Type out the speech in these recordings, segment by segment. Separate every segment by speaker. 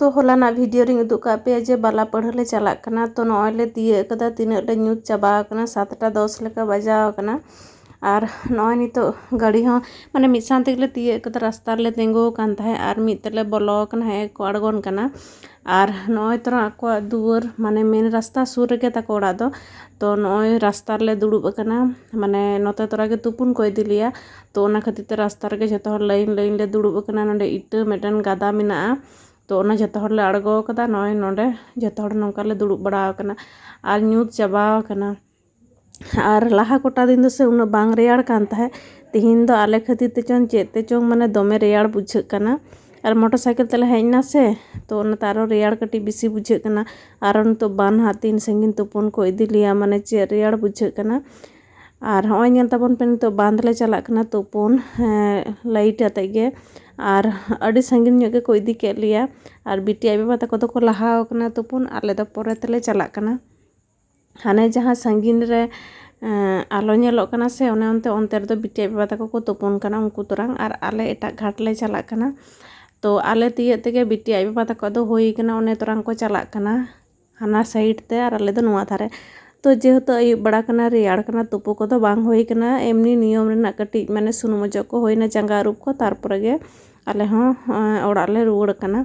Speaker 1: तो हलाना video ring उदूपे जे बाला पढ़ाले चलाकना तो नौले दिए तीन चाबाकना, सतटा दस लेका बजावकना। ᱟᱨ ᱱᱚᱜᱼᱚᱭ ᱱᱤᱛᱚᱜ ᱜᱟᱹᱰᱤ ᱦᱚᱸ ᱢᱟᱱᱮ ᱢᱤᱫ ᱥᱟᱶ ᱛᱮᱜᱮᱞᱮ ᱛᱤᱭᱟᱹᱜ ᱠᱟᱫᱟ ᱨᱟᱥᱛᱟ ᱨᱮᱞᱮ ᱛᱤᱸᱜᱩ ᱟᱠᱟᱱ ᱛᱟᱦᱮᱸᱫ ᱟᱨ ᱢᱤᱫ ᱛᱮᱞᱮ ᱵᱚᱞᱚ ᱟᱠᱟᱱᱟ ᱦᱮᱸ ᱠᱚ ᱟᱬᱜᱚᱱ ᱠᱟᱱᱟ ᱟᱨ ᱱᱚᱜᱼᱚᱭ ᱛᱚᱨᱟ ᱟᱠᱚᱣᱟᱜ ᱫᱩᱣᱟᱹᱨ ᱢᱟᱱᱮ ᱢᱮᱱ ᱨᱟᱥᱛᱟ ᱥᱩᱨ ᱨᱮᱜᱮ ᱛᱟᱠᱚ ᱚᱲᱟᱜ ᱫᱚ ᱛᱚ ᱱᱚᱜᱼᱚᱭ ᱨᱟᱥᱛᱟ ᱨᱮᱞᱮ ᱫᱩᱲᱩᱵ ᱟᱠᱟᱱᱟ ᱢᱟᱱᱮ ᱱᱚᱛᱮ ᱛᱚᱨᱟ ᱜᱮ ᱛᱩᱯᱩᱱ ᱠᱚ ᱤᱫᱤ ᱞᱮᱭᱟ ᱛᱚ ᱚᱱᱟ ᱠᱷᱟᱹᱛᱤᱨ ᱛᱮ ᱨᱟᱥᱛᱟ ᱨᱮᱜᱮ ᱡᱷᱚᱛᱚ ᱦᱚᱲ ᱞᱟᱭᱤᱱ ᱞᱟᱭᱤᱱ ᱞᱮ ᱫᱩᱲᱩᱵ ᱟᱠᱟᱱᱟ ᱱᱚᱸᱰᱮ ᱤᱴᱟᱹ ᱢᱤᱫᱴᱮᱱ ᱜᱟᱫᱟ ᱢᱮᱱᱟᱜᱼᱟ ᱛᱚ ᱚᱱᱟ ᱡᱷᱚᱛᱚ ᱦᱚᱲᱞᱮ ᱟᱬᱜᱚ ᱟᱠᱟᱫᱟ ᱱᱚᱜᱼᱚᱭ ᱱᱚᱸᱰᱮ ᱡᱷᱚᱛᱚ ᱦᱚᱲ ᱱᱚᱝᱠᱟ ᱞᱮ ᱫᱩᱲᱩᱵ ᱵᱟᱲᱟ ᱟᱠᱟᱱᱟ ᱟᱨ ᱧᱩᱛ ᱪᱟᱵᱟ ᱟᱠᱟᱱᱟ ᱟᱨ ᱞᱟᱦᱟ ᱠᱚᱴᱟ ᱫᱤᱱ ᱫᱚ ᱥᱮ ᱩᱱᱟᱹᱜ ᱵᱟᱝ ᱨᱮᱭᱟᱲ ᱠᱟᱱ ᱛᱟᱦᱮᱸᱫ ᱛᱤᱦᱤᱧ ᱫᱚ ᱟᱞᱮ ᱠᱷᱟᱹᱛᱤᱨ ᱛᱮ ᱪᱚᱝ ᱪᱮᱫ ᱛᱮ ᱪᱚᱝ ᱢᱟᱱᱮ ᱫᱚᱢᱮ ᱨᱮᱭᱟᱲ ᱵᱩᱡᱷᱟᱹᱜ ᱠᱟᱱᱟ ᱟᱨ ᱢᱚᱴᱚᱨ ᱥᱟᱭᱠᱮᱞ ᱛᱮᱞᱮ ᱦᱮᱡ ᱮᱱᱟ ᱥᱮ ᱛᱚ ᱚᱱᱟᱛᱮ ᱟᱨᱚ ᱨᱮᱭᱟᱲ ᱠᱟᱹᱴᱤᱡ ᱵᱮᱥᱤ ᱵᱩᱡᱷᱟᱹᱜ ᱠᱟᱱᱟ ᱟᱨᱚ ᱱᱤᱛᱚᱜ ᱵᱟᱱ ᱦᱟᱸᱜ ᱛᱤᱱ ᱥᱟᱺᱜᱤᱧ ᱛᱩᱯᱩᱱ ᱠᱚ ᱤᱫᱤ ᱞᱮᱭᱟ ᱢᱟᱱᱮ ᱪᱮᱫ ᱨᱮᱭᱟᱲ ᱵᱩᱡᱷᱟᱹᱜ ᱠᱟᱱᱟ ᱟᱨ ᱦᱚᱸᱜᱼᱚᱭ ᱧᱮᱞ ᱛᱟᱵᱚᱱ ᱯᱮ ᱱᱤᱛᱚᱜ ᱵᱟᱸᱫᱷ ᱞᱮ ᱪᱟᱞᱟᱜ ᱠᱟᱱᱟ ᱛᱩᱯᱩᱱ ᱞᱟᱭᱤᱴ ᱟᱛᱮᱫ ᱜᱮ ᱟᱨ ᱟᱹᱰᱤ ᱥᱟᱺᱜᱤᱧ ᱧᱚᱜ ᱜᱮᱠᱚ ᱤᱫᱤ ᱠᱮᱫ ᱞᱮᱭᱟ ᱟᱨ ᱵᱤᱴᱤ ᱟᱡ ᱵᱟᱵᱟ ᱛᱟᱠᱚ ᱫᱚᱠᱚ ᱞᱟᱦᱟ ᱟᱠᱟᱱᱟ ᱛᱩᱯᱩᱱ ᱟᱞᱮ ᱫᱚ ᱯᱚᱨᱮ ᱛᱮᱞᱮ ᱪᱟᱞᱟᱜ ᱠᱟᱱᱟ ᱦᱟᱱᱮ ᱡᱟᱦᱟᱸ ᱥᱟᱺᱜᱤᱧ ᱨᱮ ᱟᱞᱚ ᱧᱮᱞᱚᱜ ᱠᱟᱱᱟ ᱥᱮ ᱚᱱᱮ ᱚᱱᱛᱮ ᱚᱱᱛᱮ ᱨᱮᱫᱚ ᱵᱤᱴᱤ ᱟᱡ ᱵᱟᱵᱟ ᱛᱟᱠᱚ ᱠᱚ ᱛᱩᱯᱩᱱ ᱠᱟᱱᱟ ᱩᱱᱠᱩ ᱛᱚᱨᱟᱝ ᱟᱨ ᱟᱞᱮ ᱮᱴᱟᱜ ᱜᱷᱟᱴ ᱞᱮ ᱪᱟᱞᱟᱜ ᱠᱟᱱᱟ ᱛᱚ ᱟᱞᱮ ᱛᱤᱭᱟᱹᱜ ᱛᱮᱜᱮ ᱵᱤᱴᱤ ᱟᱡ ᱵᱟᱵᱟ ᱛᱟᱠᱚ ᱫᱚ ᱦᱩᱭ ᱠᱟᱱᱟ ᱚᱱᱮ ᱛᱚᱨᱟᱝ ᱠᱚ ᱪᱟᱞᱟᱜ ᱠᱟᱱᱟ ᱦᱟᱱᱟ ᱥᱟᱭᱤᱰ ᱛᱮ ᱟᱨ ᱟᱞᱮ ᱫᱚ ᱱᱚᱣᱟ ᱫᱷᱟᱨᱮ ᱛᱚ ᱡᱮᱦᱮᱛᱩ ᱟᱹᱭᱩᱵ ᱵᱟᱲᱟ ᱠᱟᱱᱟ ᱨᱮᱭᱟᱲ ᱠᱟᱱᱟ ᱛᱩᱯᱩ ᱠᱚᱫᱚ ᱵᱟᱝ ᱦᱩᱭ ᱠᱟᱱᱟ ᱮᱢᱱᱤ ᱱᱤᱭᱚᱢ ᱨᱮᱱᱟᱜ ᱠᱟᱹᱴᱤᱡ ᱢᱟᱱᱮ ᱥᱩᱱᱩᱢ ᱚᱡᱚᱜ ᱠᱚ ᱦᱩᱭᱱᱟ ᱡᱟᱸᱜᱟ ᱟᱹᱨᱩᱵ ᱠᱚ ᱛᱟᱨᱯᱚᱨᱮ ᱜᱮ ᱟᱞᱮ ᱦᱚᱸ ᱚᱲᱟᱜ ᱞᱮ ᱨᱩᱣᱟᱹᱲ ᱠᱟᱱᱟ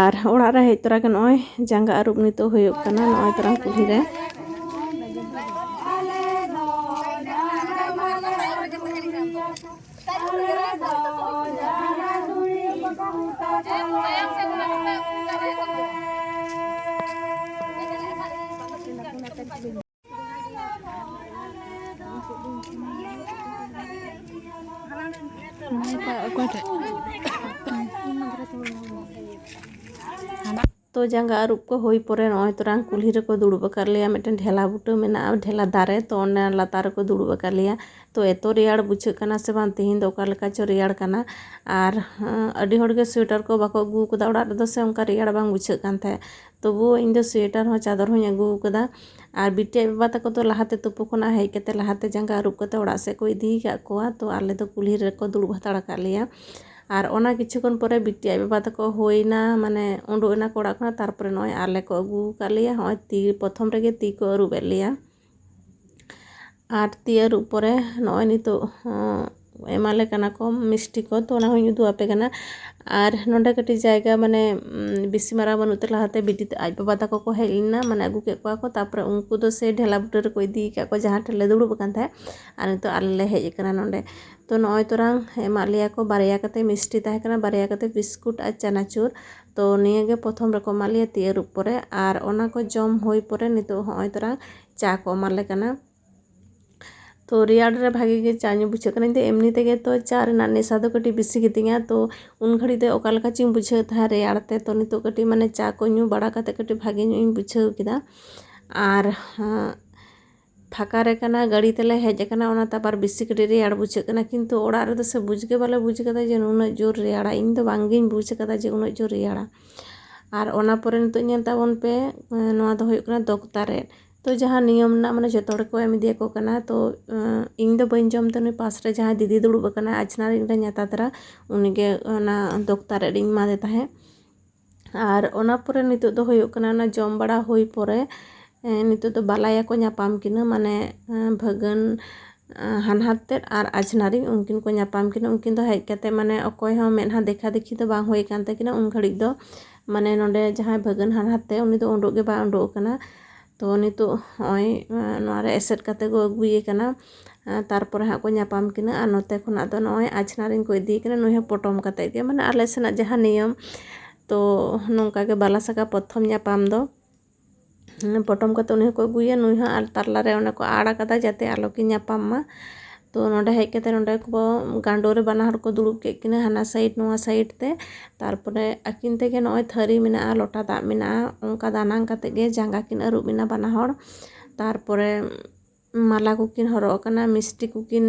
Speaker 1: ᱟᱨ ᱚᱲᱟᱜ ᱨᱮ ᱦᱮᱡ ᱛᱚᱨᱟ ᱜᱮ ᱱᱚᱜᱼᱚᱭ ᱡᱟᱸᱜᱟ ᱟᱹᱨᱩᱵ ᱱᱤᱛᱚᱜ ᱦᱩᱭᱩᱜ ᱠᱟᱱᱟ ᱱᱚᱜᱼᱚᱭ ᱛᱚᱨᱟᱝ ᱠᱩᱞᱦᱤ ᱨᱮ तो ᱡᱟᱸᱜᱟ ᱟᱹᱨᱩᱵ ᱠᱚ ᱦᱩᱭ ᱯᱚᱨᱮ ᱱᱚᱜᱼᱚᱭ ᱛᱚᱨᱟᱝ ᱠᱩᱞᱦᱤ ᱨᱮᱠᱚ ᱫᱩᱲᱩᱵ ᱟᱠᱟᱫ ᱞᱮᱭᱟ ᱢᱤᱫᱴᱮᱱ ᱰᱷᱮᱞᱟ ᱵᱩᱴᱟᱹ ᱢᱮᱱᱟᱜᱼᱟ ᱰᱷᱮᱞᱟ ᱫᱟᱨᱮ ᱛᱚ ᱚᱱᱟ ᱞᱟᱛᱟᱨ ᱨᱮᱠᱚ ᱫᱩᱲᱩᱵ ᱟᱠᱟᱫ ᱞᱮᱭᱟ ᱛᱚ ᱮᱛᱚ ᱨᱮᱭᱟᱲ ᱵᱩᱡᱷᱟᱹᱜ ᱠᱟᱱᱟ ᱥᱮ ᱵᱟᱝ ᱛᱤᱦᱤᱧ ᱫᱚ ᱚᱠᱟ ᱞᱮᱠᱟ ᱪᱚ ᱨᱮᱭᱟᱲ ᱠᱟᱱᱟ ᱟᱨ ᱟᱹᱰᱤ ᱦᱚᱲᱜᱮ ᱥᱳᱭᱮᱴᱟᱨ ᱠᱚ ᱵᱟᱠᱚ ᱟᱹᱜᱩ ᱟᱠᱟᱫᱟ ᱚᱲᱟᱜ ᱨᱮᱫᱚ ᱥᱮ ᱚᱱᱠᱟ ᱨᱮᱭᱟᱲ ᱵᱟᱝ ᱵᱩᱡᱷᱟᱹᱜ ᱠᱟᱱ ᱛᱟᱦᱮᱸᱫ ᱛᱚᱵᱩᱳ ᱤᱧ ᱫᱚ ᱥᱳᱭᱮᱴᱟᱨ ᱦᱚᱸ ᱪᱟᱫᱚᱨ ᱦᱚᱸᱧ ᱟᱹᱜᱩ ᱟᱠᱟᱫᱟ ᱟᱨ ᱵᱤᱴᱤ ᱟᱡ ᱵᱟᱵᱟ ᱛᱟᱠᱚ ᱫᱚ ᱞᱟᱦᱟᱛᱮ ᱛᱩᱯᱩ ᱠᱷᱚᱱᱟᱜ ᱦᱮᱡ ᱠᱟᱛᱮ ᱞᱟᱦᱟᱛᱮ ᱡᱟᱸᱜᱟ ᱟᱹᱨᱩᱵ ᱠᱟᱛᱮ ᱚᱲᱟᱜ ᱥᱮᱫ ᱠᱚ ᱤᱫᱤ ᱟᱠᱟᱫ ᱠᱚᱣᱟ ᱛᱚ ᱟᱞᱮ ᱫᱚ ᱠᱩᱞᱦᱤ ᱨᱮᱠᱚ ᱫᱩᱲᱩᱵ ᱦᱟᱛᱟᱲ ᱟᱠᱟᱫ ᱞᱮᱭᱟ ᱟᱨ ᱚᱱᱟ ᱠᱤᱪᱷᱩ ᱠᱷᱚᱱ ᱯᱚᱨᱮ ᱵᱤᱴᱤ ᱟᱡ ᱵᱟᱵᱟ ᱛᱟᱠᱚ ᱦᱩᱭᱱᱟ ᱢᱟᱱᱮ ᱩᱰᱩᱠ ᱮᱱᱟ ᱠᱚ ᱚᱲᱟᱜ ᱠᱷᱚᱱᱟᱜ ᱛᱟᱨᱯᱚᱨᱮ ᱱᱚᱜᱼᱚᱭ ᱟᱞᱮ ᱠᱚ ᱟᱹᱜᱩ ᱟᱠᱟᱫ ᱞᱮᱭᱟ ᱱᱚᱜᱼᱚᱭ ᱛᱤ ᱯᱨᱚᱛᱷᱚᱢ ᱨᱮᱜᱮ ᱛᱤ ᱠᱚ ᱟᱹᱨᱩᱵ ᱮᱫ ᱞᱮᱭᱟ ᱟᱨ ᱛᱤ ᱟᱹᱨᱩᱵ ᱯᱚᱨᱮ ᱱᱚᱜᱼᱚᱭ ᱱᱤᱛᱚᱜ ᱮᱢᱟᱞᱮ ᱠᱟᱱᱟ ᱠᱚ ᱢᱤᱥᱴᱤ ᱠᱚ ᱛᱚ ᱚᱱᱟ ᱦᱚᱸᱧ ᱩᱫᱩᱜ ᱟᱯᱮ ᱠᱟᱱᱟ ᱟᱨ ᱱᱚᱸᱰᱮ ᱠᱟᱹᱴᱤᱡ ᱡᱟᱭᱜᱟ ᱢᱟᱱᱮ ᱵᱮᱥᱤ ᱢᱟᱨᱟᱝ ᱵᱟᱹᱱᱩᱜ ᱛᱮ ᱞᱟᱦᱟᱛᱮ ᱵᱤᱴᱤ ᱟᱡ ᱵᱟᱵᱟ ᱛᱟᱠᱚ ᱠᱚ ᱦᱮᱡ ᱞᱮᱱᱟ ᱢᱟᱱᱮ ᱟᱹᱜᱩ ᱠᱮᱫ ᱠᱚᱣᱟ ᱠᱚ ᱛᱟᱨᱯᱚᱨᱮ ᱩᱱᱠᱩ ᱫᱚ ᱥᱮ ᱰᱷᱮᱞᱟ ᱵᱩᱴᱟᱹ ᱨᱮᱠᱚ ᱤᱫᱤ ᱟᱠᱟᱫ ᱠᱚᱣᱟ ᱡᱟᱦᱟᱸ ᱴᱷᱮᱱ ᱞᱮ ᱫᱩᱲᱩᱵ ᱟᱠᱟᱱ ᱛᱟᱦᱮᱸᱫ ᱟᱨ ᱱᱤᱛᱚᱜ ᱟᱞᱮ ᱞᱮ ᱦᱮᱡ ᱟᱠᱟᱱᱟ ᱱᱚᱸᱰᱮ ᱛᱚ ᱱᱚᱜᱼᱚᱭ ᱛᱚᱨᱟᱝ ᱮᱢᱟᱜ ᱞᱮᱭᱟ ᱠᱚ ᱵᱟᱨᱭᱟ ᱠᱟᱛᱮ ᱢᱤᱥᱴᱤ ᱛᱟᱦᱮᱸ ᱠᱟᱱᱟ ᱵᱟᱨᱭᱟ ᱠᱟᱛᱮ ᱵᱤᱥᱠᱩᱴ ᱟᱨ ᱪᱟᱱᱟᱪᱩᱨ ᱛᱚ ᱱᱤᱭᱟᱹᱜᱮ ᱯᱨᱚᱛᱷᱚᱢ ᱨᱮᱠᱚ ᱮᱢᱟᱜ ᱞᱮᱭᱟ ᱛᱤ ᱟᱹᱨᱩᱵ ᱯᱚᱨᱮ ᱟᱨ ᱚᱱᱟ ᱠᱚ ᱡᱚᱢ ᱦᱩᱭ ᱯᱚᱨᱮ ᱱᱤᱛᱚᱜ ᱦᱚᱸᱜᱼᱚᱭ ᱛᱚᱨᱟᱝ ᱪᱟ ᱠᱚ ᱮᱢᱟᱞᱮ ᱠᱟᱱᱟ ᱛᱚ ᱨᱮᱭᱟᱲ ᱨᱮ ᱵᱷᱟᱜᱮ ᱜᱮ ᱪᱟ ᱧᱩ ᱵᱩᱡᱷᱟᱹᱜ ᱠᱟᱱᱟ ᱤᱧ ᱫᱚ ᱮᱢᱱᱤ ᱛᱮᱜᱮ ᱛᱚ ᱪᱟ ᱨᱮᱱᱟᱜ ᱱᱮᱥᱟ ᱫᱚ ᱠᱟᱹᱴᱤᱡ ᱵᱮᱥᱤ ᱜᱮᱛᱤᱧᱟ ᱛᱚ ᱩᱱ ᱜᱷᱟᱹᱲᱤᱡ ᱫᱚ ᱚᱠᱟ ᱞᱮᱠᱟ ᱪᱚᱧ ᱵᱩᱡᱷᱟᱹᱣ ᱛᱟᱦᱮᱸᱫ ᱨᱮᱭᱟᱲ ᱛᱮ ᱛᱚ ᱱᱤᱛᱚᱜ ᱠᱟᱹᱴᱤᱡ ᱢᱟᱱᱮ ᱪᱟ ᱠᱚ ᱧᱩ ᱵᱟᱲᱟ ᱠᱟᱛᱮ ᱠᱟᱹᱴᱤᱡ ᱵᱷᱟᱜᱮ ᱧᱚᱜ ᱤᱧ ᱵᱩᱡᱷᱟᱹᱣ ᱠᱮᱫᱟ ᱟᱨ ᱯᱷᱟᱸᱠᱟ ᱨᱮ ᱠᱟᱱᱟ ᱜᱟᱹᱲᱤ ᱛᱮᱞᱮ ᱦᱮᱡ ᱟᱠᱟᱱᱟ ᱚᱱᱟᱛᱮ ᱟᱵᱟᱨ ᱵᱮᱥᱤ ᱠᱟᱹᱴᱤᱡ ᱨᱮᱭᱟᱲ ᱵᱩᱡᱷᱟᱹᱜ ᱠᱟᱱᱟ ᱠᱤᱱᱛᱩ ᱚᱲᱟᱜ ᱨᱮᱫᱚ ᱥᱮ ᱵᱩᱡᱽ ᱜᱮ ᱵᱟᱞᱮ ᱵᱩᱡᱽ ᱠᱟᱫᱟ ᱡᱮ ᱱᱩᱱᱟᱹᱜ ᱡᱳᱨ ᱨᱮᱭᱟᱲᱟ ᱤᱧ ᱫᱚ ᱵᱟᱝᱜᱤᱧ ᱵᱩᱡᱽ ᱠᱟᱫᱟ ᱡᱮ ᱩᱱᱟᱹᱜ ᱡᱳᱨ ᱨᱮᱭᱟᱲᱟ ᱟᱨ ᱚᱱᱟ ᱯᱚᱨᱮ ᱱᱤᱛᱚᱜ ᱧᱮᱞ ᱛᱟᱵᱚᱱ ᱯᱮ ᱱᱚᱣᱟ ᱫᱚ ᱦᱩᱭᱩᱜ ᱠᱟᱱᱟ ᱫᱚᱠᱛᱟᱨᱮ ᱛᱚ ᱡᱟᱦᱟᱸ ᱱᱤᱭᱚᱢ ᱨᱮᱱᱟᱜ ᱢᱟᱱᱮ ᱡᱚᱛᱚ ᱦᱚᱲ ᱠᱚ ᱮᱢ ᱤᱫᱤᱭᱟᱠᱚ ᱠᱟᱱᱟ ᱛᱚ ᱤᱧ ᱫᱚ ᱵᱟᱹᱧ ᱡᱚᱢ ᱛᱮ ᱩᱱᱤ ᱯᱟᱥ ᱨᱮ ᱡᱟᱦᱟᱸᱭ ᱫᱤᱫᱤ ᱫᱩᱲᱩᱵ ᱟᱠᱟᱱᱟᱭ ᱟᱡᱷᱱᱟᱨᱤᱧ ᱨᱮ ᱧᱟᱛᱟ ᱛᱟᱨᱟ ᱩᱱᱤᱜᱮ ᱚᱱᱟ ᱫᱚᱠᱛᱟᱨᱮ ᱤᱧ ᱮᱢᱟᱫᱮ ᱛᱟᱦᱮᱸᱫ ᱟᱨ ᱚᱱᱟ ᱯᱚᱨᱮ ᱱᱤᱛᱚᱜ ᱫᱚ ᱦᱩᱭᱩᱜ ᱠᱟᱱᱟ ᱚᱱᱟ ᱡᱚᱢ ᱵᱟᱲᱟ ᱦᱩᱭ ᱯᱚᱨᱮ ᱱᱤᱛᱚᱜ ᱫᱚ ᱵᱟᱞᱟᱭᱟ ᱠᱚ ᱧᱟᱯᱟᱢ ᱠᱤᱱᱟᱹ ᱢᱟᱱᱮ ᱵᱷᱟᱹᱜᱟᱹᱱ ᱦᱟᱱᱦᱟᱨ ᱛᱮᱫ ᱟᱨ ᱟᱡᱷᱱᱟᱨᱤᱧ ᱩᱱᱠᱤᱱ ᱠᱚ ᱧᱟᱯᱟᱢ ᱠᱤᱱᱟ ᱩᱱᱠᱤᱱ ᱫᱚ ᱦᱮᱡ ᱠᱟᱛᱮ ᱢᱟᱱᱮ ᱚᱠᱚᱭ ᱦᱚᱸ ᱢᱮᱫᱦᱟ ᱫᱮᱠᱷᱟ ᱫᱮᱠᱷᱤ ᱫᱚ ᱵᱟᱝ ᱦᱩᱭ ᱠᱟᱱ ᱛᱟᱹᱠᱤᱱᱟ ᱩᱱ ᱜᱷᱟᱹᱲᱤᱡ ᱫᱚ ᱢᱟᱱᱮ ᱱᱚᱸᱰᱮ ᱡᱟᱦᱟᱸᱭ ᱵᱷᱟᱹᱜᱟᱹᱱ ᱦᱟᱱᱦᱟᱨ ᱛᱮ ᱩᱱᱤ ᱫᱚ ᱩᱰᱩᱠ ᱜᱮ ᱵᱟᱭ ᱩᱰᱩᱠ ᱟᱠᱟᱱᱟ ᱛᱚ ᱱᱤᱛᱚᱜ ᱦᱚᱸᱜᱼᱚᱭ ᱱᱚᱣᱟᱨᱮ ᱮᱥᱮᱫ ᱠᱟᱛᱮ ᱠᱚ ᱟᱹᱜᱩᱭᱮ ᱠᱟᱱᱟ ᱛᱟᱨᱯᱚᱨᱮ ᱦᱟᱸᱜ ᱠᱚ ᱧᱟᱯᱟᱢ ᱠᱤᱱᱟ ᱟᱨ ᱱᱚᱛᱮ ᱠᱷᱚᱱᱟᱜ ᱫᱚ ᱱᱚᱜᱼᱚᱭ ᱟᱡᱷᱱᱟᱨᱤᱧ ᱠᱚ ᱤᱫᱤᱭᱮ ᱠᱟᱱᱟ ᱱᱩᱭ ᱦᱚᱸ ᱯᱚᱴᱚᱢ ᱠᱟᱛᱮ ᱜᱮ ᱢᱟᱱᱮ ᱟᱞᱮ ᱥᱮᱱᱟᱜ ᱡᱟᱦᱟᱸ ᱱᱤᱭᱚᱢ ᱛᱚ ᱱᱚᱝᱠᱟ ᱜᱮ ᱵᱟᱞᱟ ᱥᱟᱠᱟ ᱯᱨᱚᱛᱷᱚᱢ ᱧᱟᱯᱟᱢ ᱫᱚ ᱯᱚᱴᱚᱢ ᱠᱟᱛᱮ ᱩᱱᱤ ᱦᱚᱸᱠᱚ ᱟᱹᱜᱩᱭᱟ ᱱᱩᱭ ᱦᱚᱸ ᱟᱨ ᱛᱟᱞᱟ ᱨᱮ ᱚᱱᱮ ᱠᱚ ᱟᱲ ᱟᱠᱟᱫᱟ ᱡᱟᱛᱮ ᱟᱞᱚ ᱠᱤᱱ ᱧᱟᱯᱟᱢ ᱢᱟ ᱛᱚ ᱱᱚᱰᱮ ᱦᱮᱡ ᱠᱟᱛᱮ ᱱᱚᱰᱮ ᱠᱚ ᱜᱟᱸᱰᱳ ᱨᱮ ᱵᱟᱱᱟ ᱦᱚᱲ ᱠᱚ ᱫᱩᱲᱩᱵ ᱠᱮᱫ ᱠᱤᱱᱟᱹ ᱦᱟᱱᱟ ᱥᱟᱭᱤᱰ ᱱᱚᱣᱟ ᱥᱟᱭᱤᱰ ᱛᱮ ᱛᱟᱨᱯᱚᱨᱮ ᱟᱹᱠᱤᱱ ᱛᱮᱜᱮ ᱱᱚᱜᱼᱚᱭ ᱛᱷᱟᱹᱨᱤ ᱢᱮᱱᱟᱜᱼᱟ ᱞᱚᱴᱟ ᱫᱟᱜ ᱢᱮᱱᱟᱜᱼᱟ ᱚᱱᱠᱟ ᱫᱟᱱᱟᱝ ᱠᱟᱛᱮ ᱜᱮ ᱡᱟᱸᱜᱟ ᱠᱤᱱ ᱟᱹᱨᱩᱵ ᱮᱱᱟ ᱵᱟᱱᱟ ᱦᱚᱲ ᱛᱟᱨᱯᱚᱨᱮ ᱢᱟᱞᱟ ᱠᱚᱠᱤᱱ ᱦᱚᱨᱚᱜ ᱟᱠᱟᱱᱟ ᱢᱤᱥᱴᱤ ᱠᱚᱠᱤᱱ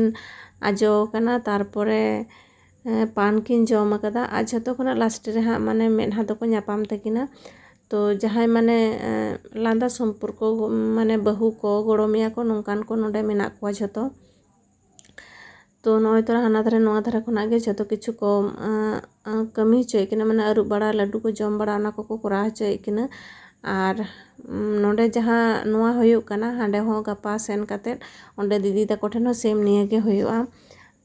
Speaker 1: ᱟᱡᱚ ᱟᱠᱟᱱᱟ ᱛᱟᱨᱯᱚᱨᱮ ᱯᱟᱱ ᱠᱤᱱ ᱡᱚᱢ ᱟᱠᱟᱫᱟ ᱟᱨ ᱡᱷᱚᱛᱚ ᱠᱷᱚᱱᱟᱜ ᱞᱟᱥᱴ ᱨᱮ ᱦᱟᱸᱜ ᱢᱟᱱᱮ ᱢᱮᱫᱦᱟ ᱫᱚᱠᱚ ᱧᱟᱯᱟᱢ ᱛᱟᱹᱠᱤᱱᱟ ᱛᱚ ᱡᱟᱦᱟᱸᱭ ᱢᱟᱱᱮ ᱞᱟᱸᱫᱟ ᱥᱚᱢᱯᱚᱨᱠᱚ ᱢᱟᱱᱮ ᱵᱟᱹᱦᱩ ko ᱜᱚᱲᱚᱢᱮᱭᱟ ko ᱱᱚᱝᱠᱟᱱ ko ᱱᱚᱰᱮ ᱢᱮᱱᱟᱜ ᱠᱚᱣᱟ ᱡᱷᱚᱛᱚ ᱛᱚ ᱱᱚᱜᱼᱚᱭ ᱛᱚᱨᱟ ᱦᱟᱱᱟ ᱫᱷᱟᱨᱮ ᱱᱚᱣᱟ ᱫᱷᱟᱨᱮ ᱠᱷᱚᱱᱟᱜ ᱜᱮ ᱡᱷᱚᱛᱚ ᱠᱤᱪᱷᱩ ᱠᱚ ᱠᱟᱹᱢᱤ ᱦᱚᱪᱚᱭᱮᱫ ᱠᱤᱱᱟ ᱢᱟᱱᱮ ᱟᱹᱨᱩᱵ ᱵᱟᱲᱟ ᱞᱟᱹᱰᱩ ᱠᱚ ᱡᱚᱢ ᱵᱟᱲᱟ ᱚᱱᱟ ᱠᱚᱠᱚ ᱠᱚᱨᱟᱣ ᱦᱚᱪᱚᱭᱮᱫ ᱠᱤᱱᱟ ᱟᱨ ᱱᱚᱰᱮ ᱡᱟᱦᱟᱸ ᱱᱚᱣᱟ ᱦᱩᱭᱩᱜ ᱠᱟᱱᱟ ᱦᱟᱸᱰᱮ ᱦᱚᱸ ᱜᱟᱯᱟ ᱥᱮᱱ ᱠᱟᱛᱮᱫ ᱚᱸᱰᱮ ᱫᱤᱫᱤ ᱛᱟᱠᱚ ᱴᱷᱮᱱ ᱦᱚᱸ ᱥᱮᱢ ᱱᱤᱭᱟᱹ ᱜᱮ ᱦᱩᱭᱩᱜᱼᱟ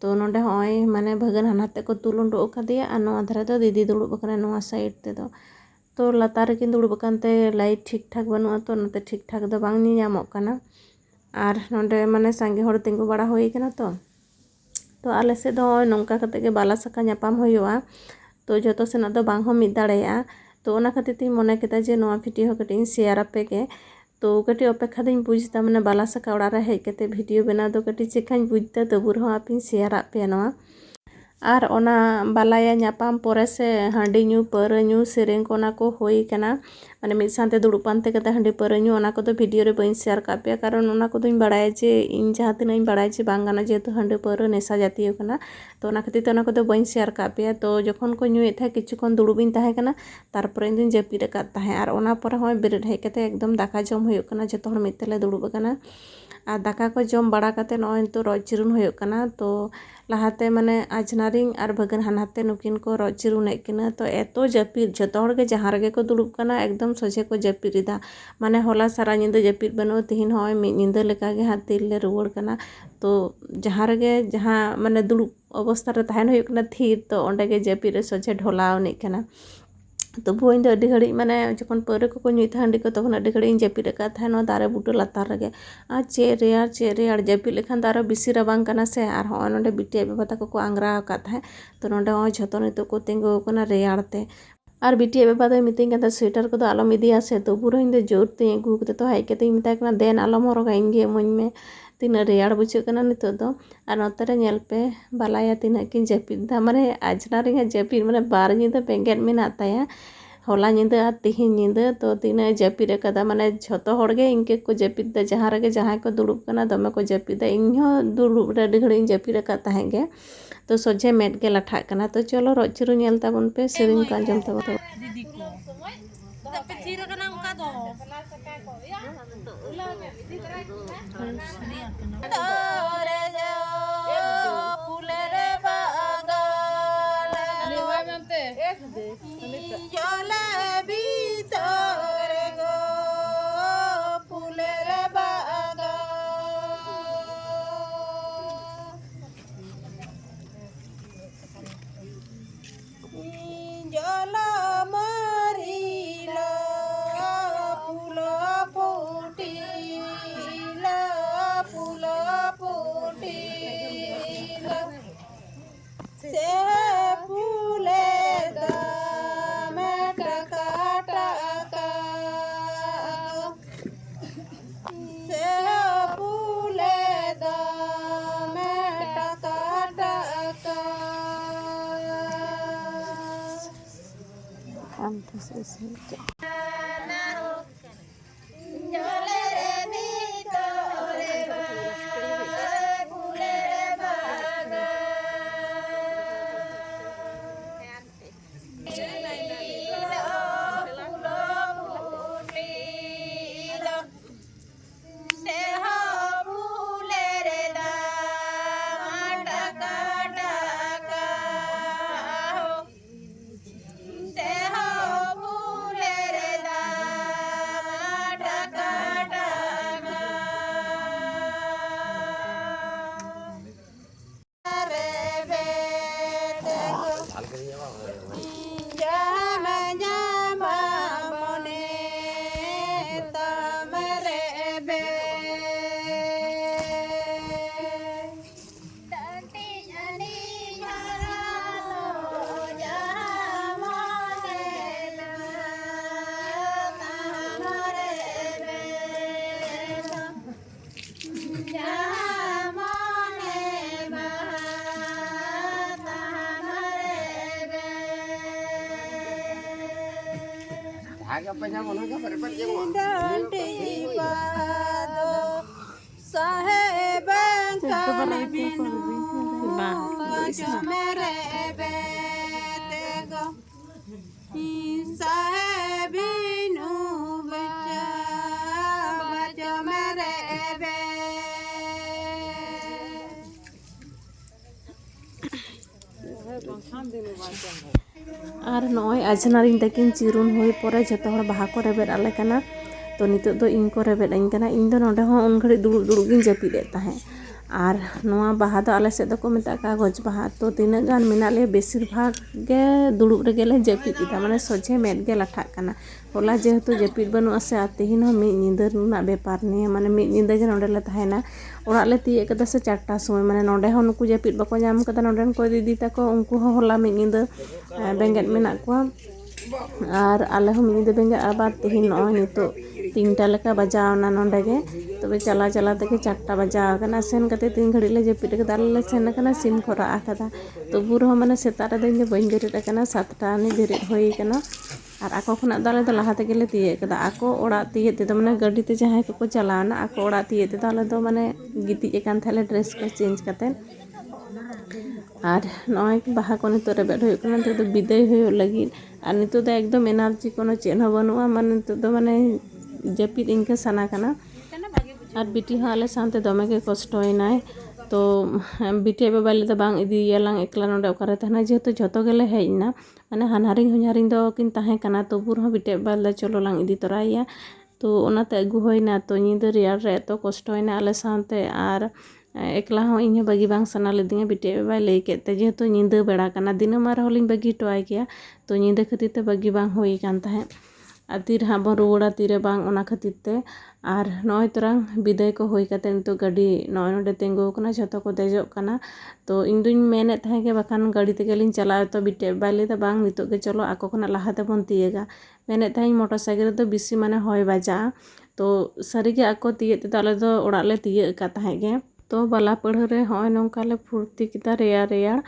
Speaker 1: ᱛᱚ ᱱᱚᱰᱮ ᱦᱚᱸᱜᱼᱚᱭ ᱢᱟᱱᱮ ᱵᱷᱟᱹᱜᱟᱹᱱ ᱦᱟᱱᱟ ᱛᱮ ᱠᱚ ᱛᱩᱞ ᱩᱰᱩᱠ ᱟᱠᱟᱫᱮᱭᱟ ᱟᱨ ᱱᱚᱣᱟ ᱫᱷᱟᱨᱮ ᱫᱚ ᱫᱤᱫᱤ ᱫᱩᱲᱩᱵ ᱟᱠᱟᱱᱟ ᱱᱚᱣᱟ ᱥᱟᱭᱤᱰ ᱛᱮᱫᱚ ᱛᱚ ᱞᱟᱛᱟᱨ ᱨᱮᱠᱤᱱ ᱫᱩᱲᱩᱵ ᱟᱠᱟᱱᱛᱮ ᱞᱟᱭᱤᱴ ᱴᱷᱤᱠ ᱴᱷᱟᱠ ᱵᱟᱹᱱᱩᱜᱼᱟ ᱛᱚ ᱚᱱᱟᱛᱮ ᱴᱷᱤᱠ ᱴᱷᱟᱠ ᱫᱚ ᱵᱟᱝ ᱧᱮᱧᱟᱢᱚᱜ ᱠᱟᱱᱟ ᱟᱨ ᱱᱚᱰᱮ ᱢᱟᱱᱮ ᱥᱟᱸᱜᱮ ᱦᱚᱲ ᱛᱤᱸᱜᱩ ᱵᱟᱲᱟ ᱦᱩᱭ ᱠᱟᱱᱟ ᱛᱚ ᱛᱚ ᱟᱞᱮ ᱥᱮᱫ ᱫᱚ ᱱᱚᱜᱼᱚᱭ ᱱᱚᱝᱠᱟ ᱠᱟᱛᱮ ᱜᱮ ᱵᱟᱞᱟ ᱥᱟᱠᱟ ᱧᱟᱯᱟᱢ ᱦᱩᱭᱩᱜᱼᱟ ᱛᱚ ᱡᱚᱛᱚ ᱥᱮᱱᱟᱜ ᱫᱚ ᱵᱟᱝ ᱦᱚᱸ ᱢᱤᱫ ᱫᱟᱲᱮᱭᱟᱜᱼᱟ ᱛᱚ ᱚᱱᱟ ᱠᱷᱟᱹᱛᱤᱨ ᱛᱤᱧ ᱢᱚᱱᱮ ᱠᱮᱫᱟ ᱡᱮ ᱱᱚᱣᱟ ᱵᱷᱤᱰᱤᱭᱳ ᱦᱚᱸ ᱠᱟᱹᱴᱤᱡ ᱤᱧ ᱥᱮᱭᱟᱨ ᱟᱯᱮ ᱜᱮ ᱛᱚ ᱠᱟᱹᱴᱤᱡ ᱚᱯᱮᱠᱠᱷᱟ ᱫᱚᱧ ᱵᱩᱡᱽ ᱮᱫᱟ ᱢᱟᱱᱮ ᱵᱟᱞᱟ ᱥᱟᱠᱟ ᱚᱲᱟᱜ ᱨᱮ ᱦᱮᱡ ᱠᱟᱛᱮ ᱵᱷᱤᱰᱤᱭᱳ ᱵᱮᱱᱟᱣ ᱫᱚ ᱠᱟᱹᱴᱤᱡ ᱪᱮᱠᱟᱧ ᱵᱩᱡᱽ ᱮᱫᱟ ᱛᱚᱵᱩ ᱨᱮᱦᱚᱸ ᱟᱯᱮᱧ ᱥᱮᱭᱟᱨᱟᱫ ᱯᱮᱭᱟ ᱱᱚᱣᱟ ᱟᱨ ᱚᱱᱟ ᱵᱟᱞᱟᱭᱟ ᱧᱟᱯᱟᱢ ᱯᱚᱨᱮ ᱥᱮ ᱦᱟᱺᱰᱤ ᱧᱩ ᱯᱟᱹᱣᱨᱟᱹ ᱧᱩ ᱥᱮᱨᱮᱧ ko ᱚᱱᱟ ko ᱦᱩᱭ ᱠᱟᱱᱟ ᱢᱟᱱᱮ ᱢᱤᱫ ᱥᱟᱶᱛᱮ ᱫᱩᱲᱩᱵ ᱯᱟᱱᱛᱮ ᱠᱟᱛᱮ ᱦᱟᱺᱰᱤ ᱯᱟᱹᱣᱨᱟᱹ ᱧᱩ ᱚᱱᱟ ᱠᱚᱫᱚ ᱵᱷᱤᱰᱤᱭᱳ ᱨᱮ ᱵᱟᱹᱧ ᱥᱮᱭᱟᱨ ᱠᱟᱜ ᱯᱮᱭᱟ ᱠᱟᱨᱚᱱ ᱚᱱᱟ ᱠᱚᱫᱚᱧ ᱵᱟᱲᱟᱭᱟ ᱡᱮ ᱤᱧ ᱡᱟᱦᱟᱸ ᱛᱤᱱᱟᱹᱜ ᱤᱧ ᱵᱟᱲᱟᱭᱟ ᱡᱮ ᱵᱟᱝ ᱜᱟᱱᱚᱜᱼᱟ ᱡᱮᱦᱮᱛᱩ ᱦᱟᱺᱰᱤ ᱯᱟᱹᱣᱨᱟᱹ ᱱᱮᱥᱟ ᱡᱟᱛᱤᱭᱚ ᱠᱟᱱᱟ ᱛᱚ ᱚᱱᱟ ᱠᱷᱟᱹᱛᱤᱨ ᱛᱮ ᱚᱱᱟ ᱠᱚᱫᱚ ᱵᱟᱹᱧ ᱥᱮᱭᱟᱨ ᱠᱟᱜ ᱯᱮᱭᱟ ᱛᱚ ᱡᱚᱠᱷᱚᱱ ᱠᱚ ᱧᱩᱭᱮᱫ ᱛᱟᱦᱮᱸᱫ ᱠᱤᱪᱷᱩ ᱠᱷᱚᱱ ᱫᱩᱲᱩᱵ ᱤᱧ ᱛᱟᱦᱮᱸ ᱠᱟᱱᱟ ᱛᱟᱨᱯᱚᱨᱮ ᱤᱧ ᱫᱩᱧ ᱡᱟᱹᱯᱤᱫ ᱟᱠᱟᱫ ᱛᱟᱦᱮᱸᱫ ᱟᱨ ᱚᱱᱟ ᱯᱚᱨᱮ ᱦᱚᱸ ᱵᱮᱨᱮᱫ ᱦᱮᱡ ᱠᱟᱛᱮ ᱮᱠᱫᱚᱢ ᱫᱟᱠᱟ ᱡᱚᱢ ᱦᱩᱭᱩᱜ ᱠᱟᱱᱟ ᱡᱚᱛᱚ ᱦᱚᱲ ᱢᱤᱫ ᱛᱮᱞᱮ ᱫᱩᱲᱩᱵ ᱟᱠᱟᱱᱟ ᱟᱨ ᱫᱟᱠᱟ ᱠᱚ ᱡᱚᱢ ᱵᱟᱲᱟ ᱠᱟᱛᱮ ᱱᱚᱜᱼᱚᱭ ᱱᱤᱛᱚᱜ ᱨᱚᱡ ᱪᱤᱨᱩᱱ ᱦᱩᱭᱩᱜ ᱠᱟᱱᱟ ᱛᱚ ᱞᱟᱦᱟᱛᱮ ᱢᱟᱱᱮ ᱟᱡᱷᱱᱟᱨᱤᱧ ᱟᱨ ᱵᱷᱟᱹᱜᱟᱹᱱ ᱦᱟᱱᱦᱟᱨᱛᱮ ᱱᱩᱠᱤᱱ ᱠᱚ ᱨᱚᱡ ᱪᱤᱨᱩᱱᱮᱫ ᱠᱤᱱᱟᱹ ᱛᱚ ᱮᱛᱚ ᱡᱟᱹᱯᱤᱫ ᱡᱷᱚᱛᱚ ᱦᱚᱲᱜᱮ ᱡᱟᱦᱟᱸ ᱨᱮᱜᱮ ᱠᱚ ᱫᱩᱲᱩᱵ ᱠᱟᱱᱟ ᱮᱠᱫᱚᱢ ᱥᱚᱡᱷᱮ ᱠᱚ ᱡᱟᱹᱯᱤᱫ ᱮᱫᱟ ᱢᱟᱱᱮ ᱦᱚᱞᱟ ᱥᱟᱨᱟ ᱧᱤᱫᱟᱹ ᱡᱟᱹᱯᱤᱫ ᱵᱟᱹᱱᱩᱜᱼᱟ ᱛᱤᱦᱤᱧ ᱦᱚᱸᱜᱼᱚᱭ ᱢᱤᱫ ᱧᱤᱫᱟᱹ ᱞᱮᱠᱟᱜᱮ ᱦᱟᱸᱜ ᱛᱤᱨᱞᱮ ᱨᱩᱣᱟᱹᱲ ᱠᱟᱱᱟ ᱛᱚ ᱡᱟᱦᱟᱸ ᱨᱮᱜᱮ ᱡᱟᱦᱟᱸ ᱢᱟᱱᱮ ᱫᱩᱲᱩᱵ ᱚᱵᱚᱥᱛᱷᱟ ᱨᱮ ᱛᱟᱦᱮᱱ ᱦᱩᱭᱩᱜ ᱠᱟᱱᱟ ᱛᱷᱤᱨ ᱛᱚ ᱚᱸᱰᱮ ᱜᱮ ᱡᱟᱹᱯᱤᱫ ᱨᱮ ᱥᱚᱡᱷᱮ ᱰᱷᱚᱞᱟᱣ ᱟᱹᱱᱤᱡ ᱠᱟᱱᱟ ᱛᱚᱵᱩ ᱤᱧ ᱫᱚ ᱟᱹᱰᱤ ᱜᱷᱟᱹᱲᱤᱡ ᱢᱟᱱᱮ ᱡᱚᱠᱷᱚᱱ ᱯᱟᱹᱣᱨᱟᱹ ᱠᱚᱠᱚ ᱧᱩᱭᱮᱫ ᱛᱟᱦᱮᱸ ᱦᱟᱺᱰᱤ ᱠᱚ ᱛᱚᱠᱷᱚᱱ ᱟᱹᱰᱤ ᱜᱷᱟᱹᱲᱤᱡ ᱤᱧ ᱡᱟᱹᱯᱤᱫ ᱟᱠᱟᱫ ᱛᱟᱦᱮᱸ ᱱᱚᱣᱟ ᱫᱟᱨᱮ ᱵᱩᱴᱟᱹ ᱞᱟᱛᱟᱨ ᱨᱮᱜᱮ ᱟᱨ ᱪᱮᱫ ᱨᱮᱭᱟᱲ ᱪᱮᱫ ᱨᱮᱭᱟᱲ ᱡᱟᱹᱯᱤᱫ ᱞᱮᱠᱷᱟᱱ ᱫᱚ ᱟᱨᱚ ᱵᱮᱥᱤ ᱨᱟᱵᱟᱝ ᱠᱟᱱᱟ ᱥᱮ ᱟᱨ ᱦᱚᱸᱜᱼᱚᱭ ᱱᱚᱰᱮ ᱵᱤᱴᱤ ᱟᱡ ᱵᱟᱵᱟ ᱛᱟᱠᱚ ᱠᱚ ᱟᱝᱜᱽᱨᱟᱣ ᱟᱠᱟᱫ ᱛᱟᱦᱮᱸᱫ ᱛᱚ ᱱᱚᱰᱮ ᱦᱚᱸᱜᱼᱚᱭ ᱡᱷᱚᱛᱚ ᱱᱤᱛᱚᱜ ᱠᱚ ᱛᱤᱸᱜᱩ ᱟᱠᱟᱱᱟ ᱨᱮᱭᱟᱲ ᱛᱮ ᱟᱨ ᱵᱤᱴᱤ ᱟᱡ ᱵᱟᱵᱟ ᱫᱚᱭ ᱢᱤᱛᱟᱹᱧ ᱠᱟᱱ ᱛᱟᱦᱮᱸᱫ ᱥᱳᱭᱮᱴᱟᱨ ᱠᱚᱫᱚ ᱟᱞᱚᱢ ᱤᱫᱤᱭᱟ ᱥᱮ ᱛᱚᱵᱩ ᱨᱮᱦᱚᱸ ᱤᱧ ᱫᱚ ᱡᱳᱨ ᱛᱤᱧ ᱟᱹᱜᱩ ᱠᱟᱫᱟ ᱛᱚ ᱦᱮᱡ ᱠᱟᱛᱮ ᱤᱧ ᱢᱮᱛᱟᱭ ᱠᱟᱱᱟ ᱫᱮᱱ ᱟᱞᱚᱢ ᱦᱚᱨᱚᱜᱟ ᱤᱧ ᱜᱮ ᱤᱢᱟᱹᱧ ᱢᱮ ᱛᱤᱱᱟᱹᱜ ᱨᱮᱭᱟᱲ ᱵᱩᱡᱷᱟᱹᱜ ᱠᱟᱱᱟ ᱱᱤᱛᱚᱜ ᱫᱚ ᱟᱨ ᱱᱚᱛᱮ ᱨᱮ ᱧᱮᱞ ᱯᱮ ᱵᱟᱞᱟᱭᱟ ᱛᱤᱱᱟᱹᱜ ᱠᱤᱱ ᱡᱟᱹᱯᱤᱫ ᱮᱫᱟ ᱢᱟᱱe ᱟᱡᱷᱱᱟᱨ ᱨᱮᱭᱟᱜ ᱡᱟᱹᱯᱤᱫ ᱢᱟᱱᱮ ᱵᱟᱨ ᱧᱤᱫᱟᱹ ᱵᱮᱸᱜᱮᱫ ᱢᱮᱱᱟᱜ ᱛᱟᱭᱟ ᱦᱚᱞᱟ ᱧᱤᱫᱟᱹ ᱟᱨ ᱛᱤᱦᱤᱧ ᱧᱤᱫᱟᱹ ᱛᱚ ᱛᱤᱱᱟᱹᱜ ᱮ ᱡᱟᱹᱯᱤᱫ ᱟᱠᱟᱫᱟ ᱢᱟᱱᱮ ᱡᱷᱚᱛᱚ ᱦᱚᱲᱜᱮ ᱤᱱᱠᱟᱹ ᱠᱚ ᱡᱟᱹᱯᱤᱫ ᱮᱫᱟ ᱡᱟᱦᱟᱸ ᱨᱮᱜᱮ ᱡᱟᱦᱟᱸᱭ ᱠᱚ ᱫᱩᱲᱩᱵ ᱠᱟᱱᱟ ᱫᱚᱢᱮ ᱠᱚ ᱡᱟᱹᱯᱤᱫᱟ ᱤᱧᱦᱚᱸ ᱫᱩᱲᱩᱵ ᱨᱮ ᱟᱹᱰᱤ ᱜᱷᱟᱹᱲᱤᱡ ᱤᱧ ᱡᱟᱹᱯᱤᱫ ᱟᱠᱟᱫ ᱛᱟᱦᱮᱸᱫ ᱜᱮ ᱛᱚ ᱥᱚᱡᱷᱮ ᱢᱮᱫ ᱜᱮ ᱞᱟᱴᱷᱟᱜ ᱠᱟᱱᱟ ᱛᱚ ᱪᱚᱞᱚ ᱨᱚᱡ ᱪᱤᱨᱩ ᱧᱮᱞ ᱛᱟᱵᱚᱱ ᱯᱮ ᱥᱮᱨᱮᱧ ᱠᱚ ᱟᱸᱡᱚᱢ ᱛᱟᱵᱚᱱ ᱯᱮ
Speaker 2: ᱫᱤᱫᱤ ᱠᱚ ᱯᱮ ᱛᱷᱤᱨ ᱟᱠᱟᱱᱟ ᱚᱱᱠᱟ ᱫᱚ ᱛᱚᱨᱮ 他们不是
Speaker 3: 睡觉。Ka pada pada yang wan.
Speaker 2: Dandi bado saheban kan binu bajo mere betego sahebinu baja bajo mere be
Speaker 1: ᱟᱨ ᱱᱚᱜᱼᱚᱭ ᱟᱡᱷᱱᱟᱨᱤᱧ ᱛᱟᱹᱠᱤᱱ ᱪᱤᱨᱩᱱ ᱦᱩᱭ ᱯᱚᱨᱮ ᱡᱷᱚᱛᱚ ᱦᱚᱲ ᱵᱟᱦᱟ ᱠᱚ ᱨᱮᱵᱮᱫ ᱟᱞᱮ ᱠᱟᱱᱟ ᱛᱚ ᱱᱤᱛᱚᱜ ᱫᱚ ᱤᱧ ᱠᱚ ᱨᱮᱵᱮᱫ ᱟᱹᱧ ᱠᱟᱱᱟ ᱤᱧ ᱫᱚ ᱱᱚᱸᱰᱮ ᱦᱚᱸ ᱩᱱ ᱜᱷᱟᱹᱲᱤᱡ ᱫᱩᱲᱩᱵ ᱫᱩᱲᱩᱵ ᱜᱤᱧ ᱡᱟᱹᱯᱤᱫ ᱮᱫ ᱛᱟᱦᱮᱸᱫ ᱟᱨ ᱱᱚᱣᱟ ᱵᱟᱦᱟ ᱫᱚ ᱟᱞᱮ ᱥᱮᱫ ᱫᱚᱠᱚ ᱢᱮᱛᱟᱜ ᱠᱟᱜᱚᱡᱽ ᱵᱟᱦᱟ ᱛᱚ ᱛᱤᱱᱟᱹᱜ ᱜᱟᱱ ᱢᱮᱱᱟᱜ ᱞᱮᱭᱟ ᱵᱮᱥᱤᱨ ᱵᱷᱟᱜᱽ ᱜᱮ ᱫᱩᱲᱩᱵ ᱨᱮᱜᱮ ᱞᱮ ᱡᱟᱹᱯᱤᱫ ᱮᱫᱟ ᱢᱟᱱᱮ ᱥᱚᱡᱷᱮ ᱢᱮᱫ ᱜᱮ ᱞᱟᱴᱷᱟᱜ ᱠᱟᱱᱟ ᱦᱚᱞᱟ ᱡᱮᱦᱮᱛु ᱡᱟᱹᱯᱤᱫ ᱵᱟᱹᱱᱩᱜ ᱟᱥᱮ ᱟᱨ ᱛᱮᱦᱮᱧ ᱦᱚᱸ ᱢᱤᱫ ᱧᱤᱫᱟᱹ ᱨᱮᱱᱟᱜ ᱵᱮᱯᱟᱨ ᱱᱤᱭᱟᱹ ᱢᱟᱱᱮ ᱢᱤᱫ ᱧᱤᱫᱟᱹ ᱜᱮ ᱱᱚᱸᱰᱮ ᱞᱮ ᱛᱟᱦᱮᱱᱟ ᱚᱲᱟᱜ ᱞᱮ ᱛᱤᱭᱳᱜ ᱠᱟᱫᱟ ᱥᱮ ᱪᱟᱨᱴᱟ ᱥᱚᱢᱚᱭ ᱢᱟᱱᱮ ᱱᱚᱸᱰᱮ ᱦᱚᱸ ᱱᱩᱠᱩ ᱡᱟᱹᱯᱤᱫ ᱵᱟᱠᱚ ᱧᱟᱢ ᱠᱟᱫᱟ ᱱᱚᱸᱰᱮᱱ ᱠᱚ ᱫᱤᱫᱤ ᱛᱟᱠᱚ ᱩᱱᱠᱩ ᱦᱚᱸ ᱦᱚᱞᱟ ᱢᱤᱫ ᱧᱤᱫᱟᱹ ᱵᱮᱸᱜᱮᱫ ᱢᱮᱱᱟᱜ ᱠᱚᱣᱟ ᱟᱨ ᱟᱞᱮ ᱦᱚᱸ ᱢᱤᱫ ᱧᱤᱫᱟᱹ ᱵᱮᱸᱜᱮᱫ ᱟᱵᱟᱨ ᱛᱮᱦᱮᱧ ᱱᱚᱜᱼᱚᱭ ᱱᱤᱛᱚᱜ ᱛᱤᱱᱴᱟ ᱞᱮᱠᱟ ᱵᱟᱡᱟᱣᱱᱟ ᱱᱚᱸᱰᱮ ᱜᱮ ᱛᱚᱵᱮ ᱪᱟᱞᱟᱣ ᱪᱟᱞᱟᱣ ᱛᱮᱜᱮ ᱪᱟᱨᱴᱟ ᱵᱟᱡᱟᱣ ᱟᱠᱟᱱᱟ ᱥᱮᱱ ᱠᱟᱛᱮ ᱛᱤᱱ ᱜᱷᱟᱹᱲᱤᱡ ᱞᱮ ᱡᱟᱹᱯᱤᱫ ᱠᱟᱫᱟ ᱟᱞᱮ ᱞᱮ ᱥᱮᱱ ᱟᱠᱟᱱᱟ ᱥᱤᱢ ᱠᱚ ᱨᱟᱜ ᱟᱠᱟᱫᱟ ᱛᱚᱵᱩ ᱨᱮᱦᱚᱸ ᱢᱟᱱᱮ ᱥᱮᱛᱟᱜ ᱨᱮᱫᱚ ᱤᱧ ᱫᱚ ᱵᱟᱹᱧ ᱵᱮᱨᱮᱫ ᱟᱠᱟᱱᱟ ᱥᱟᱛᱴᱟ ᱟᱹᱱᱤᱡ ᱵᱮᱨᱮᱫ ᱦᱩᱭ ᱟᱠᱟᱱᱟ ᱟᱨ ᱟᱠᱚ ᱠᱷᱚᱱᱟᱜ ᱫᱚ ᱟᱞᱮ ᱫᱚ ᱞᱟᱦᱟ ᱛᱮᱜᱮᱞᱮ ᱛᱤᱭᱳᱜ ᱠᱟᱫᱟ ᱟᱠᱚ ᱚᱲᱟᱜ ᱛᱤᱭᱳᱜ ᱛᱮᱫᱚ ᱢᱟᱱᱮ ᱜᱟᱹᱰᱤ ᱛᱮ ᱡᱟᱦᱟᱸᱭ ᱠᱚᱠᱚ ᱪᱟᱞᱟᱣᱱᱟ ᱟᱠᱚ ᱚᱲᱟᱜ ᱛᱤᱭᱳᱜ ᱛᱮᱫᱚ ᱟᱞᱮ ᱫᱚ ᱢᱟᱱᱮ ᱜᱤᱛᱤᱡ ᱟᱠᱟᱱ ᱛᱟᱦᱮᱸᱫ ᱞᱮ ᱰᱨᱮᱥ ᱠᱚ ᱪᱮᱧᱡᱽ ᱠᱟᱛᱮᱫ ᱟᱨ ᱱᱚᱜᱼᱚᱭ ᱵᱟᱦᱟ ᱠᱚ ᱱᱤᱛᱚᱜ ᱨᱮᱵᱮᱫ ᱦᱩᱭᱩᱜ ᱠᱟᱱᱟ ᱱᱤᱛᱚᱜ ᱫᱚ ᱵᱤᱫᱟᱹᱭ ᱦᱩᱭᱩᱜ ᱞᱟᱹᱜᱤᱫ ᱟᱨ ᱱᱤᱛᱚᱜ ᱫᱚ ᱮᱠᱫᱚᱢ ᱮᱱᱟᱨᱡᱤ ᱠᱳᱱᱳ ᱪᱮᱫ ᱦᱚᱸ ᱵᱟᱹᱱᱩᱜᱼᱟ ᱢᱟᱱᱮ ᱱᱤᱛᱚᱜ ᱫᱚ ᱢᱟᱱᱮ ᱡᱟᱹᱯᱤᱫ ᱤᱱᱠᱟᱹ ᱥᱟᱱᱟ ᱠᱟᱱᱟ ᱟᱨ ᱵᱤᱴᱤ ᱦᱚᱸ ᱟᱞᱮ ᱥᱟᱶᱛᱮ ᱫᱚᱢᱮ ᱜᱮ ᱠᱚᱥᱴᱚᱭᱮᱱᱟᱭ ᱛᱚ ᱵᱤᱴᱤ ᱟᱡ ᱵᱟᱵᱟᱭ ᱞᱟᱹᱭᱫᱟ ᱵᱟᱝ ᱤᱫᱤᱭᱮᱭᱟᱞᱟᱝ ᱮᱠᱞᱟ ᱱᱚᱸᱰᱮ ᱚᱠᱟᱨᱮ ᱛᱟᱦᱮᱱᱟ ᱡᱮᱦᱮᱛᱩ ᱡᱷᱚᱛᱚ ᱜᱮᱞᱮ ᱦᱮᱡ ᱮᱱᱟ ᱢᱟᱱᱮ ᱦᱟᱱᱦᱟᱨᱤᱧ ᱦᱚᱧᱦᱟᱨᱤᱧ ᱫᱚᱠᱤᱱ ᱛᱟᱦᱮᱸ ᱠᱟᱱᱟ ᱛᱚᱵᱩ ᱨᱮᱦᱚᱸ ᱵᱤᱴᱤ ᱟᱡ ᱵᱟᱵᱟ ᱞᱟᱹᱭᱫᱟ ᱪᱚᱞᱚ ᱞᱟᱝ ᱤᱫᱤ ᱛᱚᱨᱟᱭᱮᱭᱟ ᱛᱚ ᱚᱱᱟᱛᱮ ᱟᱹᱜᱩ ᱦᱩᱭᱱᱟ ᱛᱚ ᱧᱤᱫᱟᱹ ᱨᱮᱭᱟᱲ ᱨᱮ ᱮᱛᱚ ᱠᱚᱥᱴᱚᱭᱮᱱᱟ ᱟᱞᱮ ᱥᱟᱶᱛᱮ ᱟᱨ ᱮᱠᱞᱟ ᱦᱚᱸ ᱤᱧ ᱦᱚᱸ ᱵᱟᱹᱜᱤ ᱵᱟᱝ ᱥᱟᱱᱟ ᱞᱤᱫᱤᱧᱟ ᱵᱤᱴᱤ ᱟᱡ ᱵᱟᱵᱟᱭ ᱞᱟᱹᱭ ᱠᱮᱫ ᱛᱮ ᱡᱮᱦᱮᱛᱩ ᱧᱤᱫᱟᱹ ᱵᱮᱲᱟ ᱠᱟᱱᱟ ᱫᱤᱱᱟᱹᱢᱟᱱ ᱨᱮᱦᱚᱸ ᱞᱤᱧ ᱵᱟᱹᱜᱤ ᱦᱚᱴᱚᱣᱟᱭ ᱜᱮᱭᱟ ᱛᱚ ᱧᱤᱫᱟᱹ ᱠᱷᱟᱹᱛᱤᱨ ᱛᱮ ᱵᱟᱹᱜᱤ ᱵᱟᱝ ᱦᱩᱭ ᱠᱟᱱ ᱛᱟᱦᱮᱸᱫ ᱟᱨ ᱛᱤ ᱨᱮᱦᱟᱸᱜ ᱵᱚᱱ ᱨᱩᱣᱟᱹᱲᱟ ᱛᱤᱨᱮ ᱵᱟᱝ ᱚᱱᱟ ᱠᱷᱟᱹᱛᱤᱨ ᱛᱮ ᱟᱨ ᱱᱚᱜᱼᱚᱭ ᱛᱚᱨᱟᱝ ᱵᱤᱫᱟᱹᱭ ᱠᱚ ᱦᱩᱭ ᱠᱟᱛᱮ ᱱᱤᱛᱚᱜ ᱜᱟᱹᱰᱤ ᱱᱚᱜᱼᱚᱭ ᱱᱚᱰᱮ ᱛᱤᱸᱜᱩ ᱟᱠᱟᱱᱟ ᱡᱷᱚᱛᱚ ᱠᱚ ᱫᱮᱡᱚᱜ ᱠᱟᱱᱟ ᱛᱚ ᱤᱧᱫᱩᱧ ᱢᱮᱱᱮᱫ ᱛᱟᱦᱮᱸᱜ ᱜᱮ ᱵᱟᱠᱷᱟᱱ ᱜᱟᱹᱰᱤ ᱛᱮᱜᱮᱞᱤᱧ ᱪᱟᱞᱟᱜᱼᱟ ᱛᱚ ᱢᱤᱫᱴᱮᱡ ᱵᱟᱭ ᱞᱟᱹᱭᱫᱟ ᱵᱟᱝ ᱱᱤᱛᱚᱜ ᱜᱮ ᱪᱚᱞᱚ ᱟᱠᱚ ᱠᱷᱚᱱᱟᱜ ᱞᱟᱦᱟ ᱛᱮᱵᱚᱱ ᱛᱤᱭᱟᱹᱜᱟ ᱢᱮᱱᱮᱫ ᱛᱟᱦᱮᱸᱜ ᱢᱚᱴᱚᱨ ᱥᱟᱭᱠᱮᱞ ᱨᱮᱫᱚ ᱵᱮᱥᱤ ᱢᱟᱱᱮ ᱦᱚᱭ ᱵᱟᱡᱟᱜᱼᱟ ᱛᱚ ᱥᱟᱹᱨᱤᱜᱮ ᱟᱠᱚ ᱛᱤᱭᱟᱹᱜ ᱛᱮᱫᱚ ᱟᱞᱮ ᱫᱚ ᱚᱲᱟᱜ ᱞᱮ ᱛᱤᱭᱟᱹᱜ ᱟᱠᱟᱫ ᱛᱟᱦᱮᱸᱜ ᱜᱮ ᱛᱚ ᱵᱟᱞᱟ ᱯᱟᱹᱲᱦᱟᱹ ᱨᱮ ᱦᱚᱸᱜᱼᱚᱭ ᱱᱚᱝᱠᱟ ᱞᱮ ᱯᱷᱩᱨᱛᱤ ᱠᱮᱫᱟ ᱨᱮᱭᱟᱲ ᱨᱮᱭᱟᱲ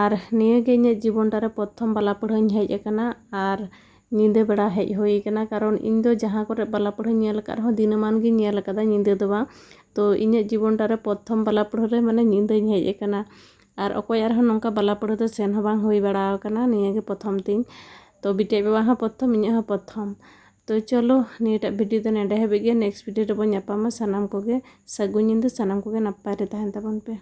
Speaker 1: ᱟᱨ ᱱᱤᱭᱟᱹᱜᱮ ᱤᱧᱟᱹᱜ ᱡᱤᱵᱚᱱ ᱨᱮ ᱯᱨᱚᱛᱷᱚᱢ ᱵᱟᱞᱟ ᱯᱟᱹᱲᱦᱟᱹᱧ ᱦᱮᱡ ᱟᱠᱟᱱᱟ ᱟᱨ ᱧᱤᱫᱟᱹ ᱵᱮᱲᱟ ᱦᱮᱡ ᱦᱩᱭ ᱟᱠᱟᱱᱟ ᱠᱟᱨᱚᱱ ᱤᱧ ᱫᱚ ᱡᱟᱦᱟᱸ ᱠᱚᱨᱮ ᱵᱟᱞᱟ ᱯᱟᱹᱲᱦᱟᱹᱧ ᱧᱮᱞ ᱟᱠᱟᱫ ᱨᱮᱦᱚᱸ ᱫᱤᱱᱟᱹᱢᱟᱱ ᱜᱤᱧ ᱧᱮᱞ ᱟᱠᱟᱫᱟ ᱧᱤᱫᱟᱹ ᱫᱚ ᱵᱟᱝ ᱛᱚ ᱤᱧᱟᱹᱜ ᱡᱤᱵᱚᱱᱴᱟ ᱨᱮ ᱯᱨᱚᱛᱷᱚᱢ ᱵᱟᱞᱟ ᱯᱟᱹᱲᱦᱟᱹ ᱨᱮ ᱢᱟᱱᱮ ᱧᱤᱫᱟᱹᱧ ᱦᱮᱡ ᱟᱠᱟᱱᱟ ᱟᱨ ᱚᱠᱚᱭᱟᱜ ᱨᱮᱦᱚᱸ ᱱᱚᱝᱠᱟ ᱵᱟᱞᱟ ᱯᱟᱹᱲᱦᱟᱹ ᱫᱚ ᱥᱮᱱ ᱦᱚᱸ ᱵᱟᱝ ᱦᱩᱭ ᱵᱟᱲᱟ ᱟᱠᱟᱱᱟ ᱱᱤᱭᱟᱹᱜᱮ ᱯᱨᱚᱛᱷᱚᱢ ᱛᱤᱧ ᱛᱚ ᱵᱤᱴᱤ ᱟᱡ ᱵᱟᱵᱟ ᱦᱚᱸ ᱯᱨᱚᱛᱷᱚᱢ ᱤᱧᱟᱹᱜ ᱦᱚᱸ ᱯᱨᱚᱛᱷᱚᱢ ᱛᱚ ᱪᱚᱞᱚ ᱱᱤᱭᱟᱹᱴᱟᱜ ᱵᱷᱤᱰᱤᱭᱳ ᱫᱚ ᱱᱮᱸᱰᱮ ᱦᱟᱹᱵᱤᱡ ᱜᱮ ᱱᱮᱠᱥᱴ ᱵᱷᱤᱰᱤᱭᱳ ᱨᱮᱵᱚᱱ ᱧᱟᱯᱟᱢᱟ ᱥᱟᱱᱟᱢ ᱠᱚᱜᱮ ᱥᱟᱹᱜᱩᱱ ᱧᱤᱫᱟᱹ ᱥᱟᱱᱟᱢ ᱠᱚᱜᱮ ᱱᱟᱯᱟᱭ ᱨᱮ ᱛᱟᱦᱮᱱ ᱛᱟᱵᱚᱱ ᱯᱮ